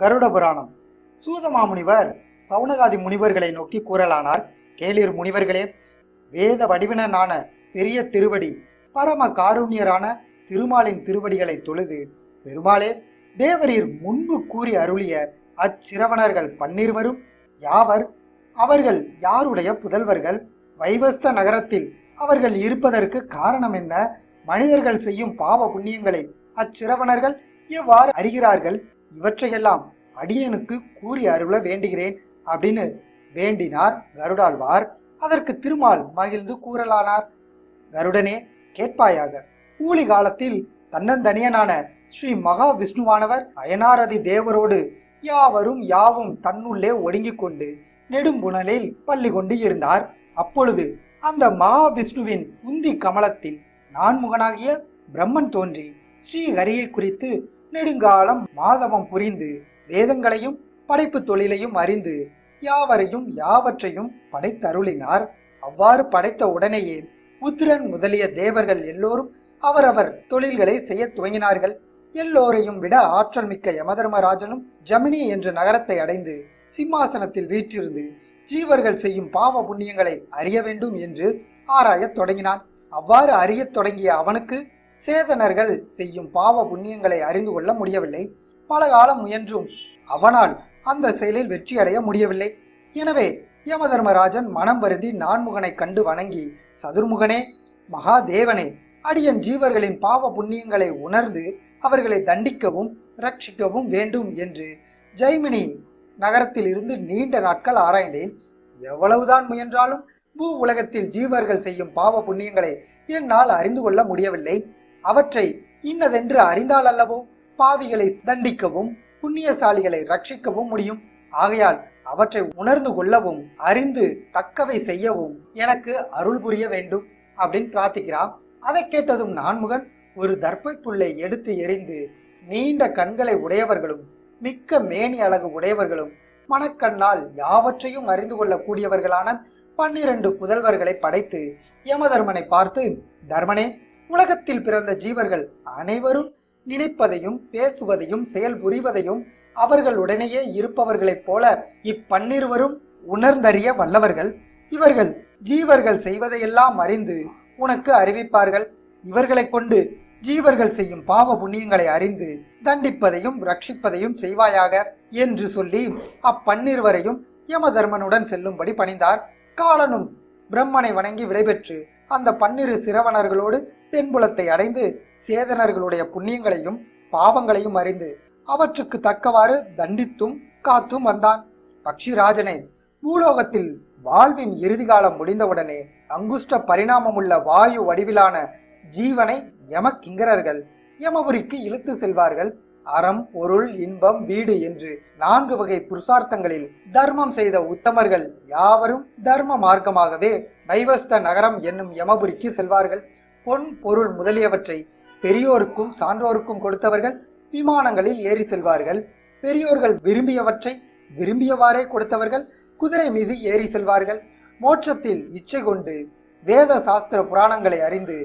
கருட புராணம். சூதமாமுனிவர் சவுனகாதி முனிவர்களை நோக்கி கூறலானார். கேளிர் முனிவர்களே வேத வடிவினனான பெரிய திருவடி பரம காருண்யரான திருமாலின் திருவடிகளை தொழுது பெருமாளே தேவரீர் முன்பு கூறி அருளிய அச்சிரவணர்கள் பன்னிருவரும் யாவர்? அவர்கள் யாருடைய புதல்வர்கள்? வைவஸ்த நகரத்தில் அவர்கள் இருப்பதற்கு காரணம் என்ன? மனிதர்கள் செய்யும் பாவ புண்ணியங்களை அச்சிரவணர்கள் எவ்வாறு அறிகிறார்கள்? இவற்றையெல்லாம் அடியனுக்கு கூறி அருள வேண்டுகிறேன் அப்படின்னு வேண்டினார் கருடாழ்வார். அதற்கு திருமால் மகிழ்ந்து கூறலானார். கருடனே கேட்பாயாக. ஊழி காலத்தில் தன்னந்தனியனான ஸ்ரீ மகா விஷ்ணுவானவர் அயனாரதி தேவரோடு யாவரும் யாவும் தன்னுள்ளே ஒடுங்கிக் கொண்டு நெடும்புணலில் பள்ளி கொண்டு இருந்தார். அப்பொழுது அந்த மகாவிஷ்ணுவின் உந்தி கமலத்தில் நான்முகனாகிய பிரம்மன் தோன்றி ஸ்ரீஹரியை குறித்து நெடுங்காலம் மாதவம் புரிந்து வேதங்களையும் படைப்பு தொழிலையும் அறிந்து யாவரையும் யாவற்றையும் படைத்தருளினார். அவ்வாறு படைத்த உடனேயே உத்திரன் முதலிய தேவர்கள் எல்லோரும் அவரவர் தொழில்களை செய்யத் துவங்கினார்கள். எல்லோரையும் விட ஆற்றல் மிக்க யமதர்மராஜனும் ஜமினி என்ற நகரத்தை அடைந்து சிம்மாசனத்தில் வீற்றிருந்து ஜீவர்கள் செய்யும் பாவ புண்ணியங்களை அறிய வேண்டும் என்று ஆராயத் தொடங்கினான். அவ்வாறு அறியத் தொடங்கிய அவனுக்கு சேதனர்கள் செய்யும் பாவ புண்ணியங்களை அறிந்து கொள்ள முடியவில்லை. பல காலம் முயன்றும் அவனால் அந்த செயலில் வெற்றியடைய முடியவில்லை. எனவே யமதர்மராஜன் மனம் வருந்தி நான்முகனை கண்டு வணங்கி சதுர்முகனே மகாதேவனே அடியன் ஜீவர்களின் பாவ புண்ணியங்களை உணர்ந்து அவர்களை தண்டிக்கவும் ரட்சிக்கவும் வேண்டும் என்று ஜெய்மினி நகரத்தில் இருந்து நீண்ட நாட்கள் ஆராய்ந்தேன். எவ்வளவுதான் முயன்றாலும் பூ உலகத்தில் ஜீவர்கள் செய்யும் பாவ புண்ணியங்களை என்னால் அறிந்து கொள்ள முடியவில்லை. அவற்றை இன்னதென்று அறிந்தால் அல்லவோ பாவிகளை தண்டிக்கவும் புண்ணியசாலிகளை ரட்சிக்கவும் முடியும். ஆகையால் அவற்றை உணர்ந்து கொள்ளவும் அறிந்து தக்கவை செய்யவும் எனக்கு அருள் புரிய வேண்டும் அப்படின்னு பிரார்த்திக்கிறான் அதை கேட்டதும் நான்முகன் ஒரு தர்ப்பை எடுத்து எறிந்து நீண்ட கண்களை உடையவர்களும் மிக்க மேனி அழகு உடையவர்களும் மனக்கண்ணால் யாவற்றையும் அறிந்து கொள்ளக்கூடியவர்களான பன்னிரண்டு புதல்வர்களை படைத்து யமதர்மனை பார்த்து தர்மனே உலகத்தில் பிறந்த ஜீவர்கள் அனைவரும் நினைப்பதையும் பேசுவதையும் செயல்புரிவதையும் அவர்களுடனேயே இருப்பவர்களைப் போல இப்பன்னிருவரும் உணர்ந்தறிய வல்லவர்கள். இவர்கள் ஜீவர்கள் செய்வதையெல்லாம் அறிந்து உனக்கு அறிவிப்பார்கள். இவர்களைக் கொண்டு ஜீவர்கள் செய்யும் பாவ புண்ணியங்களை அறிந்து தண்டிப்பதையும் ரட்சிப்பதையும் செய்வாயாக என்று சொல்லி அப்பன்னிருவரையும் யமதர்மனுடன் செல்லும்படி பணிந்தார். காலனும் பிரம்மனை வணங்கி விடைபெற்று அந்த பன்னிரு சிரவணர்களோடு தென்புலத்தை அடைந்து சேதனர்களுடைய புண்ணியங்களையும் பாவங்களையும் அறிந்து அவற்றுக்கு தக்கவாறு தண்டித்தும் காத்தும் வந்தான். பக்ஷிராஜனே பூலோகத்தில் வாழ்வின் இறுதி காலம் முடிந்தவுடனே அங்குஷ்ட பரிணாமமுள்ள வாயு வடிவிலான ஜீவனை யமக்கிங்கரர்கள் யமபுரிக்கு இழுத்து செல்வார்கள். அறம் பொருள் இன்பம் வீடு என்று நான்கு வகை புருஷார்த்தங்களில் தர்மம் செய்த உத்தமர்கள் யாவரும் தர்ம மார்க்கமாகவே மைவஸ்த நகரம் என்னும் யமபுரிக்கு செல்வார்கள். பொன் பொருள் முதலியவற்றை பெரியோருக்கும் சான்றோருக்கும் கொடுத்தவர்கள் விமானங்களில் ஏறி செல்வார்கள். பெரியோர்கள் விரும்பியவற்றை விரும்பியவாறே கொடுத்தவர்கள் குதிரை மீது ஏறி செல்வார்கள். மோட்சத்தில் இச்சை கொண்டு வேத சாஸ்திர புராணங்களை அறிந்து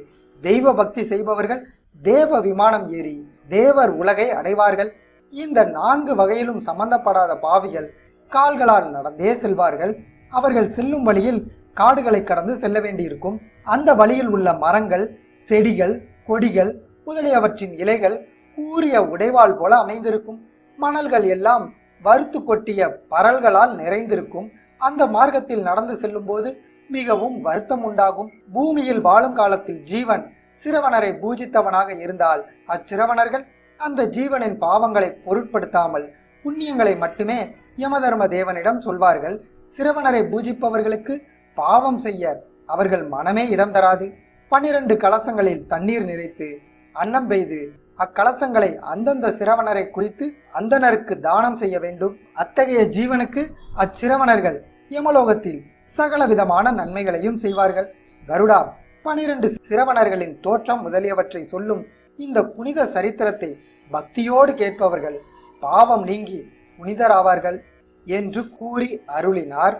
தெய்வ பக்தி செய்பவர்கள் தேவ விமானம் ஏறி தேவர் உலகை அடைவார்கள். இந்த நான்கு வகையிலும் சம்பந்தப்படாத பாவிகள் கால்களால் நடந்தே செல்வார்கள். அவர்கள் செல்லும் வழியில் காடுகளை கடந்து செல்ல வேண்டியிருக்கும். அந்த வழியில் உள்ள மரங்கள் செடிகள் கொடிகள் முதலியவற்றின் இலைகள் கூறிய உடைவாள் போல அமைந்திருக்கும். மணல்கள் எல்லாம் வறுத்து கொட்டிய பரல்களால் நிறைந்திருக்கும். அந்த மார்க்கத்தில் நடந்து செல்லும்போது மிகவும் வருத்தம் உண்டாகும். பூமியில் வாழும் காலத்தில் ஜீவன் சிறுவனரை பூஜித்தவனாக இருந்தால் அச்சிறுவனர்கள் அந்த ஜீவனின் பாவங்களை பொருட்படுத்தாமல் புண்ணியங்களை மட்டுமே யமதர்ம தேவனிடம் சொல்வார்கள். சிறுவனரை பூஜிப்பவர்களுக்கு பாவம் செய்ய அவர்கள் மனமே இடம் தராது. பன்னிரண்டு கலசங்களில் தண்ணீர் நிறைத்து அன்னம் பெய்து அக்கலசங்களை அந்தந்த சிரவணரை குறித்து அந்தனருக்கு தானம் செய்ய வேண்டும். அத்தகைய ஜீவனுக்கு அச்சிரவணர்கள் யமலோகத்தில் சகல விதமான நன்மைகளையும் செய்வார்கள். கருடா பனிரெண்டு சிரவணர்களின் தோற்றம் முதலியவற்றை சொல்லும் இந்த புனித சரித்திரத்தை பக்தியோடு கேட்பவர்கள் பாவம் நீங்கி புனிதராவார்கள் என்று கூறி அருளினார்.